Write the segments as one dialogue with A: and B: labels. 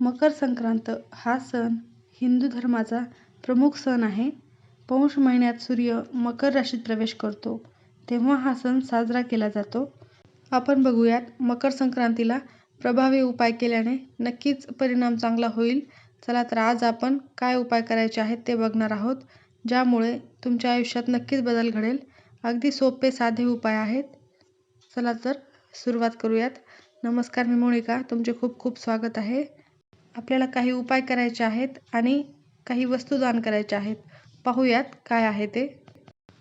A: मकर संक्रांत हा सण हिंदू धर्माचा प्रमुख सण आहे. पौष महिन्यात सूर्य मकर राशीत प्रवेश करतो तेव्हा हा सण साजरा केला जातो. आपण बघूयात मकर संक्रांतीला प्रभावी उपाय केल्याने नक्कीच परिणाम चांगला होईल. चला तर आज आपण काय उपाय करायचे आहेत ते बघणार आहोत, ज्यामुळे तुमच्या आयुष्यात नक्कीच बदल घडेल. अगदी सोपे साधे उपाय आहेत. चला तर सुरुवात करूयात. नमस्कार मी मोनिका तुमचे खूप खूप स्वागत आहे. आपल्याला काही उपाय करायचे आहेत आणि काही वस्तू दान करायच्या आहेत. पाहूयात काय आहे ते.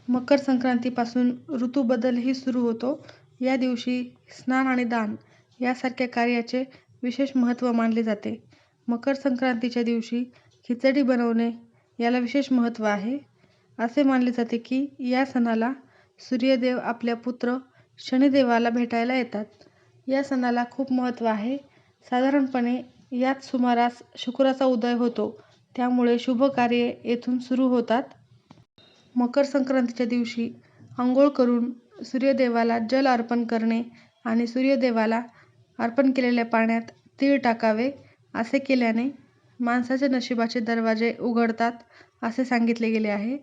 A: मकर संक्रांतीपासून ऋतू बदलही सुरू होतो. या दिवशी स्नान आणि दान यासारख्या कार्याचे विशेष महत्त्व मानले जाते. मकर संक्रांतीच्या दिवशी खिचडी बनवणे याला विशेष महत्त्व आहे. असे मानले जाते की या सणाला सूर्यदेव आपल्या पुत्र शनिदेवाला भेटायला येतात. या सणाला खूप महत्त्व आहे. साधारणपणे याच सुमारास शुक्राचा उदय होतो, त्यामुळे शुभ कार्ये येथून सुरू होतात. मकर संक्रांतीच्या दिवशी आंघोळ करून सूर्यदेवाला जल अर्पण करणे आणि सूर्यदेवाला अर्पण केलेल्या पाण्यात तीळ टाकावे. असे केल्याने माणसाच्या नशिबाचे दरवाजे उघडतात असे सांगितले गेले आहे.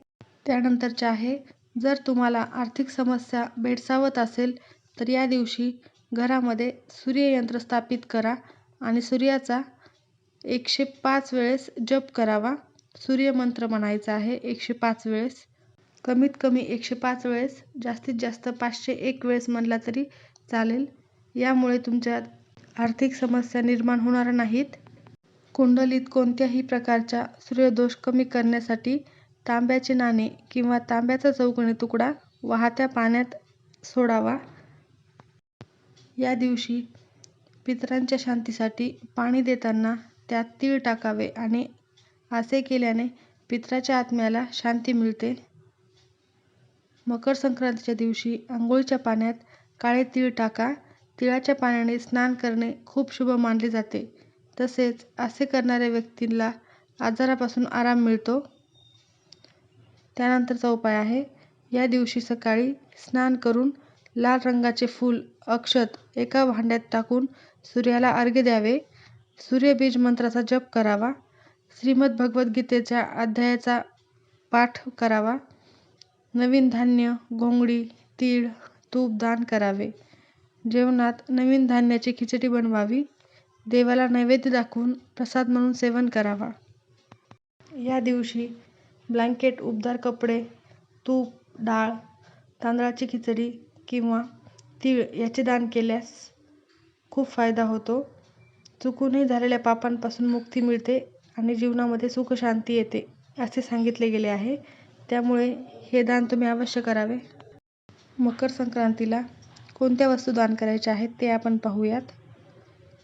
A: त्यानंतरचे आहे, जर तुम्हाला आर्थिक समस्या भेडसावत असेल तर या दिवशी घरामध्ये सूर्ययंत्र स्थापित करा आणि सूर्याचा एकशे पाच वेळेस जप करावा. सूर्यमंत्र म्हणायचा आहे एकशे पाच वेळेस. कमीत कमी एकशे पाच वेळेस, जास्तीत जास्त पाचशे एक वेळेस म्हणला तरी चालेल. यामुळे तुमच्या आर्थिक समस्या निर्माण होणार नाहीत. कुंडलीत कोणत्याही प्रकारचा सूर्यदोष कमी करण्यासाठी तांब्याचे नाणे किंवा तांब्याचा चौकोनी तुकडा वाहत्या पाण्यात सोडावा. या दिवशी पितरांच्या शांतीसाठी पाणी देताना त्यात तीळ टाकावे आणि असे केल्याने पितराच्या आत्म्याला शांती मिळते. मकर संक्रांतीच्या दिवशी आंघोळीच्या पाण्यात काळे तीळ टाका. तिळाच्या पाण्याने स्नान करणे खूप शुभ मानले जाते. तसेच असे करणाऱ्या व्यक्तीला आजारापासून आराम मिळतो. त्यानंतरचा उपाय आहे, या दिवशी सकाळी स्नान करून लाल रंगाचे फूल, अक्षत एका भांड्यात टाकून सूर्याला अर्घ्य द्यावे. सूर्यबीज मंत्राचा जप करावा. श्रीमद भगवद्गीतेच्या अध्यायाचा पाठ करावा. नवीन धान्य, घोंगडी, तीळ, तूप दान करावे. जेवणात नवीन धान्याची खिचडी बनवावी. देवाला नैवेद्य दाखवून प्रसाद म्हणून सेवन करावा. या दिवशी ब्लँकेट, उबदार कपडे, तूप, डाळ, तांदळाची खिचडी किंवा तीळ याचे दान केल्यास खूप फायदा होतो. चुकूनही झालेल्या पापांपासून मुक्ती मिळते आणि जीवनामध्ये सुखशांती येते असे सांगितले गेले आहे. त्यामुळे हे दान तुम्ही अवश्य करावे. मकर संक्रांतीला कोणत्या वस्तू दान करायच्या आहेत ते आपण पाहूयात.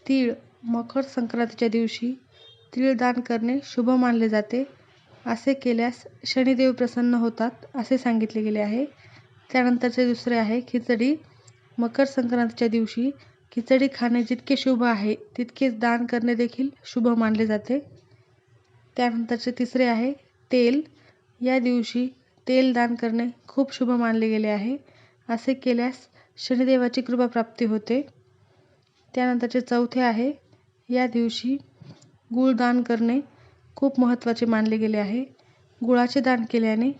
A: तीळ मकर संक्रांतीच्या दिवशी तीळ दान करणे शुभ मानले जाते. असे केल्यास शनिदेव प्रसन्न होतात असे सांगितले गेले आहे. त्यानंतरचे दुसरे आहे खिचडी. मकर संक्रांतीच्या दिवशी खिचडी खाणे जितके शुभ आहे तितकेच दान करणे देखील शुभ मानले जाते. त्यानंतरचे तिसरे आहे तेल. या दिवशी तेल दान करणे खूप शुभ मानले गेले आहे. असे केल्यास शनिदेवाची कृपा प्राप्ती होते. त्यानंतरचे चौथे आहे, या दिवशी गूळ दान करणे खूप महत्त्वाचे मानले गेले आहे. गुळाचे दान केल्याने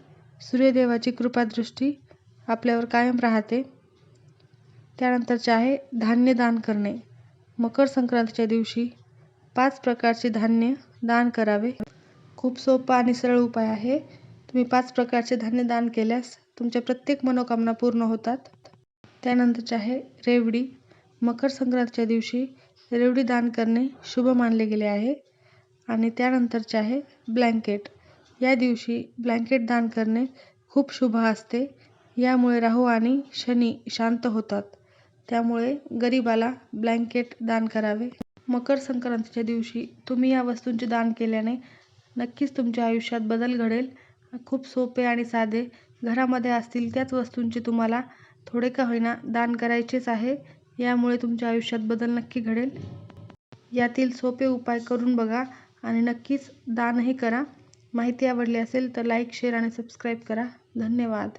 A: सूर्यदेवाची कृपादृष्टी आपल्यावर कायम राहते. त्यानंतरचे आहे धान्य दान करणे. मकर संक्रांतीच्या दिवशी पाच प्रकारचे धान्य दान करावे. खूप सोपा आणि सरळ उपाय आहे. तुम्ही पाच प्रकारचे धान्य दान केल्यास तुमच्या प्रत्येक मनोकामना पूर्ण होतात. त्यानंतरचे आहे रेवडी. मकर संक्रांतीच्या दिवशी रेवडी दान करणे शुभ मानले गेले आहे. आणि त्यानंतरचे आहे ब्लँकेट. या दिवशी ब्लँकेट दान करणे खूप शुभ असते. यामुळे राहू आणि शनी शांत होतात. त्यामुळे गरिबाला ब्लँकेट दान करावे. मकर संक्रांतीच्या दिवशी तुम्ही या वस्तूंचे दान केल्याने नक्कीच तुमच्या आयुष्यात बदल घडेल. खूप सोपे आणि साधे, घरामध्ये असतील त्याच वस्तूंचे तुम्हाला थोडे का होईना दान करायचेच आहे. यामुळे तुमच्या आयुष्यात बदल नक्की घडेल. यातील सोपे उपाय करून बघा आणि नक्कीच दानही करा. माहिती आवडली असेल तर लाईक, शेअर आणि सबस्क्राईब करा. धन्यवाद.